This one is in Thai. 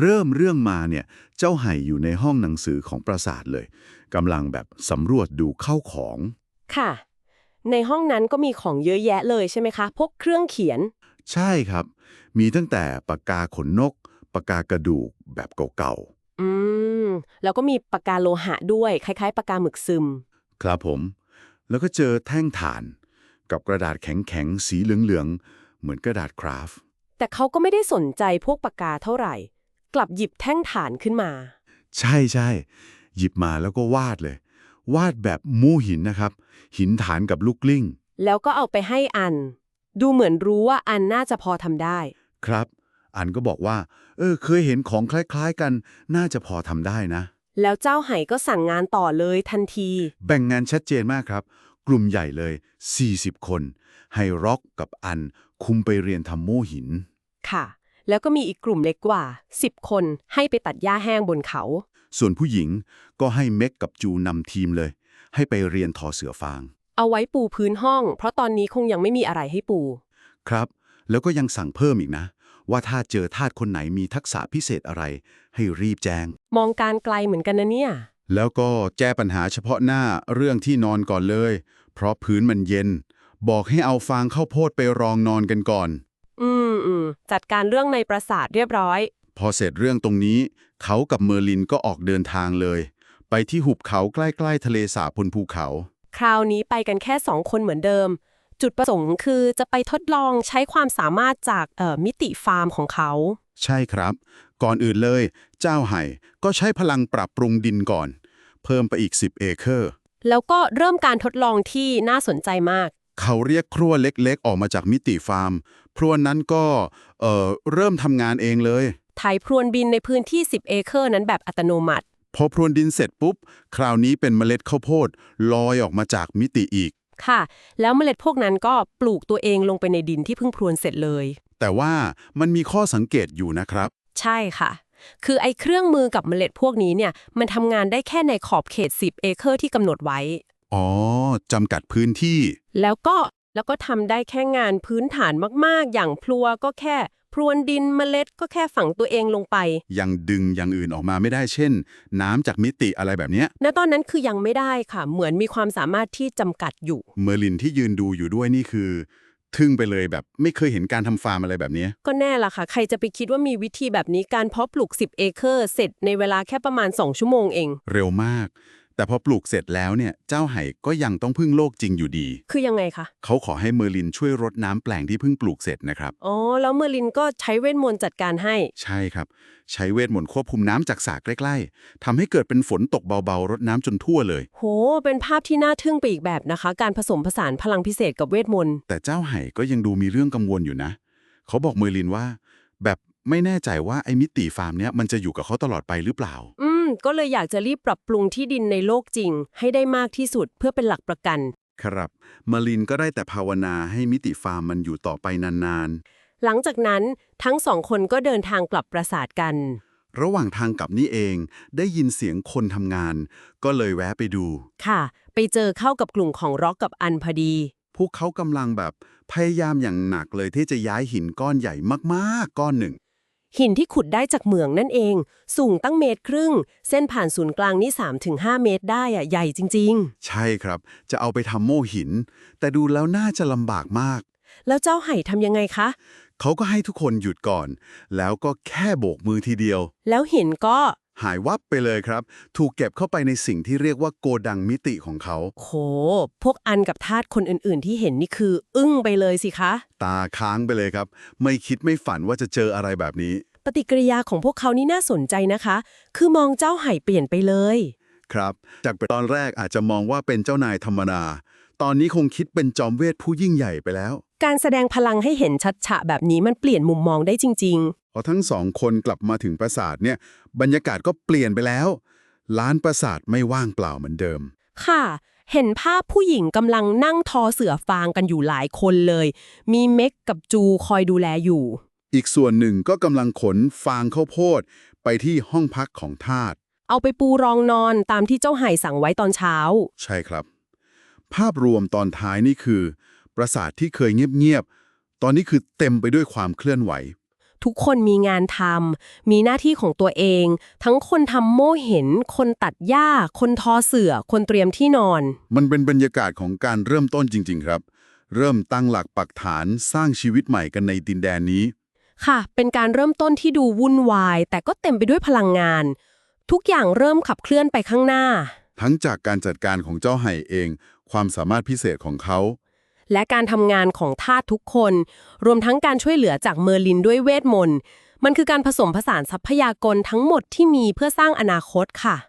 เริ่มเรื่องมาเนี่ยเจ้าไห่อยู่ในห้องหนังสือของปราสาทเลยกำลังแบบสำรวจดูเข้าของ ค่ะ ในห้องนั้นก็มีของเยอะแยะเลยใช่ไหมคะ พวกเครื่องเขียน ใช่ครับ มีตั้งแต่ปากกาขนนกปากกากระดูกแบบเก่าอืม แล้วก็มีปากกาโลหะด้วย คล้ายๆปากกาหมึกซึม ๆครับผม แล้วก็เจอแท่งถ่าน กับกระดาษแข็งๆ สีเหลืองๆ เหมือนกระดาษคราฟต์แต่เขาก็ไม่ได้สนใจพวกปากกาเท่าไหร่ กลับหยิบแท่งฐานขึ้นมา ใช่ใช่หยิบมาแล้วก็วาดเลย วาดแบบมูหินนะครับ หินฐานกับลูกกลิ้ง แล้วก็เอาไปให้อัน ดูเหมือนรู้ว่าอันน่าจะพอทำได้ ครับ อันก็บอกว่า เออ เคยเห็นของคล้ายๆกัน น่าจะพอทำได้นะ แล้วเจ้าไห่ก็สั่งงานต่อเลยทันที แบ่งงานชัดเจนมากครับ กลุ่มใหญ่เลย 40 คน ให้ร็อกกับอันคุมไปเรียนทำโม่หิน ค่ะ แล้วก็มีอีกกลุ่มเล็กกว่า 10 คนให้ไปตัดหญ้าแห้งบนเขา ส่วนผู้หญิงก็ให้เม็กกับจูนำทีมเลย ให้ไปเรียนทอเสือฟาง เอาไว้ปูพื้นห้อง เพราะตอนนี้คงยังไม่มีอะไรให้ปู ครับ แล้วก็ยังสั่งเพิ่มอีกนะ ว่าถ้าเจอทาสคนไหนมีทักษะพิเศษอะไร ให้รีบแจ้ง มองการไกลเหมือนกันนะเนี่ย แล้วก็แก้ปัญหาเฉพาะหน้าเรื่องที่นอนก่อนเลย เพราะพื้นมันเย็น บอกให้เอาฟางข้าวโพดไปรองนอนกันก่อน อืมอืมจัดการเรื่องในปราสาทเรียบร้อย พอเสร็จเรื่องตรงนี้ เขากับเมอร์ลินก็ออกเดินทางเลย ไปที่หุบเขาใกล้ๆทะเลสาบบนภูเขา คราวนี้ไปกันแค่สองคนเหมือนเดิม จุดประสงค์คือจะไปทดลองใช้ความสามารถจากเอ่อมิติฟาร์มของเขา ใช่ครับ ก่อนอื่นเลย เจ้าไห่ก็ใช้พลังปรับปรุงดินก่อน เพิ่มไปอีก 10 เอเคอร์ แล้วก็เริ่มการทดลองที่น่าสนใจมาก เขาเรียกครัวเล็กๆ ออกมาจากมิติฟาร์มครัวนั้นก็เอ่อเริ่มทำงานเองเลยไถพรวนบินในพื้นที่ 10 เอเคอร์นั้นแบบอัตโนมัติ พอพรวนดินเสร็จปุ๊บ คราวนี้เป็นเมล็ดข้าวโพดลอยออกมาจากมิติอีก ค่ะ แล้วเมล็ดพวกนั้นก็ปลูกตัวเองลงไปในดินที่เพิ่งพรวนเสร็จเลย แต่ว่ามันมีข้อสังเกตอยู่นะครับ ใช่ค่ะ คือไอ้เครื่องมือกับเมล็ดพวกนี้เนี่ยมันทำงานได้แค่ในขอบเขต 10 เอเคอร์ที่กำหนดไว้ อ๋อจำกัดพื้นที่ แล้วก็แล้วก็ทำได้แค่งานพื้นฐานมากๆ อย่างพลัวก็แค่ พรวนดินเมล็ดก็แค่ฝังตัวเองลงไป ยังดึงอย่างอื่นออกมาไม่ได้เช่น น้ำจากมิติอะไรแบบเนี้ยณตอนนั้นคือยังไม่ได้ค่ะ เหมือนมีความสามารถที่จำกัดอยู่ เมอร์ลินที่ยืนดูอยู่ด้วยนี่คือ ทึ่งไปเลยแบบไม่เคยเห็นการทำฟาร์มอะไรแบบเนี้ยก็แน่ละค่ะ ใครจะไปคิดว่ามีวิธีแบบนี้การเพาะปลูก 10 เอเคอร์ เสร็จในเวลาแค่ประมาณ 2 ชั่วโมงเอง เร็วมาก แต่พอปลูกเสร็จแล้วเนี่ยเจ้าไห่ก็ยังต้องพึ่งโลกจริงอยู่ดี คือยังไงคะเขาขอให้เมอร์ลินช่วยรดน้ำแปลงที่เพิ่งปลูกเสร็จนะครับ อ๋อแล้วเมอร์ลินก็ใช้เวทมนต์จัดการให้ ใช่ครับ ใช้เวทมนต์ควบคุมน้ำจากสระใกล้ๆทำให้เกิดเป็นฝนตกเบาๆ รดน้ำจนทั่วเลย โห เป็นภาพที่น่าทึ่งไปอีกแบบนะคะ การผสมผสานพลังพิเศษกับเวทมนต์ แต่เจ้าไห่ก็ยังดูมีเรื่องกังวลอยู่นะ เขาบอกเมอร์ลินว่า แบบไม่แน่ใจว่าไอ้มิติฟาร์มเนี้ยมันจะอยู่กับเขาตลอดไปหรือเปล่า อืม ก็เลยอยากจะรีบปรับปรุงที่ดินในโลกจริง ให้ได้มากที่สุดเพื่อเป็นหลักประกัน ครับเมอร์ลินก็ได้แต่ภาวนาให้มิติฟาร์มมันอยู่ต่อไปนานหลังจากนั้นทั้งสองคนก็เดินทางกลับปราสาทกันๆระหว่างทางกลับนี่เอง ได้ยินเสียงคนทำงาน ก็เลยแวะไปดู ค่ะ ไปเจอเข้ากับกลุ่มของร็อกกับอันพอดี พวกเขากำลังแบบพยายามอย่างหนักเลยที่จะย้ายหินก้อนใหญ่มากๆ ก้อนหนึ่ง หินที่ขุดได้จากเหมืองนั่นเอง สูงตั้งเมตรครึ่ง เส้นผ่านศูนย์กลางนี่3-5 เมตรได้อะใหญ่จริงใช่ครับ จะเอาไปทำโม่หิน แต่ดูแล้วน่าจะลำบากมากๆแล้วเจ้าไห่ทำยังไงคะ เขาก็ให้ทุกคนหยุดก่อน แล้วก็แค่โบกมือทีเดียว แล้วหินก็ หายวับไปเลยครับ ถูกเก็บเข้าไปในสิ่งที่เรียกว่าโกดังมิติของเขา โห พวกอันกับทาสคนอื่นๆ ที่เห็นนี่คือ อึ้งไปเลยสิคะ ตาค้างไปเลยครับ ไม่คิดไม่ฝันว่าจะเจออะไรแบบนี้ ปฏิกิริยาของพวกเขานี่น่าสนใจนะคะ คือมองเจ้าไห่เปลี่ยนไปเลย ครับ จากตอนแรกอาจจะมองว่าเป็นเจ้านายธรรมดาตอนนี้คงคิดเป็นจอมเวทผู้ยิ่งใหญ่ไปแล้ว การแสดงพลังให้เห็นชัดฉะแบบนี้มันเปลี่ยนมุมมองได้จริงพ อทั้งสองคนกลับมาถึงปราสาทเนี่ยบรรยากาศก็เปลี่ยนไปแล้ว ล้านปราสาทไม่ว่างเปล่าเหมือนเดิมๆค่ะ เห็นภาพผู้หญิงกำลังนั่งทอเสือฟางกันอยู่หลายคนเลย มีเม็กกับจูคอยดูแลอยู่ อีกส่วนหนึ่งก็กำลังขนฟางข้าวโพด ไปที่ห้องพักของทาสเอาไปปูรองนอนตามที่เจ้าไห่สั่งไว้ตอนเช้า ใช่ครับ ภาพรวมตอนท้ายนี่คือ ปราสาทที่เคยเงียบๆตอนนี้คือเต็มไปด้วยความเคลื่อนไหว ทุกคนมีงานทำ มีหน้าที่ของตัวเอง ทั้งคนทำโม่เห็น คนตัดหญ้า คนทอเสื่อ คนเตรียมที่นอน มันเป็นบรรยากาศของการเริ่มต้นจริง ๆ ครับ เริ่มตั้งหลักปักฐานสร้างชีวิตใหม่กันในดินแดนนี้ ค่ะ เป็นการเริ่มต้นที่ดูวุ่นวาย แต่ก็เต็มไปด้วยพลังงาน ทุกอย่างเริ่มขับเคลื่อนไปข้างหน้า ทั้งจากการจัดการของเจ้าไห่เอง ความสามารถพิเศษของเขา และการทำงานของทาสทุกคน รวมทั้งการช่วยเหลือจากเมอร์ลินด้วยเวทมนต์ มันคือการผสมผสานทรัพยากรทั้งหมดที่มีเพื่อสร้างอนาคตค่ะ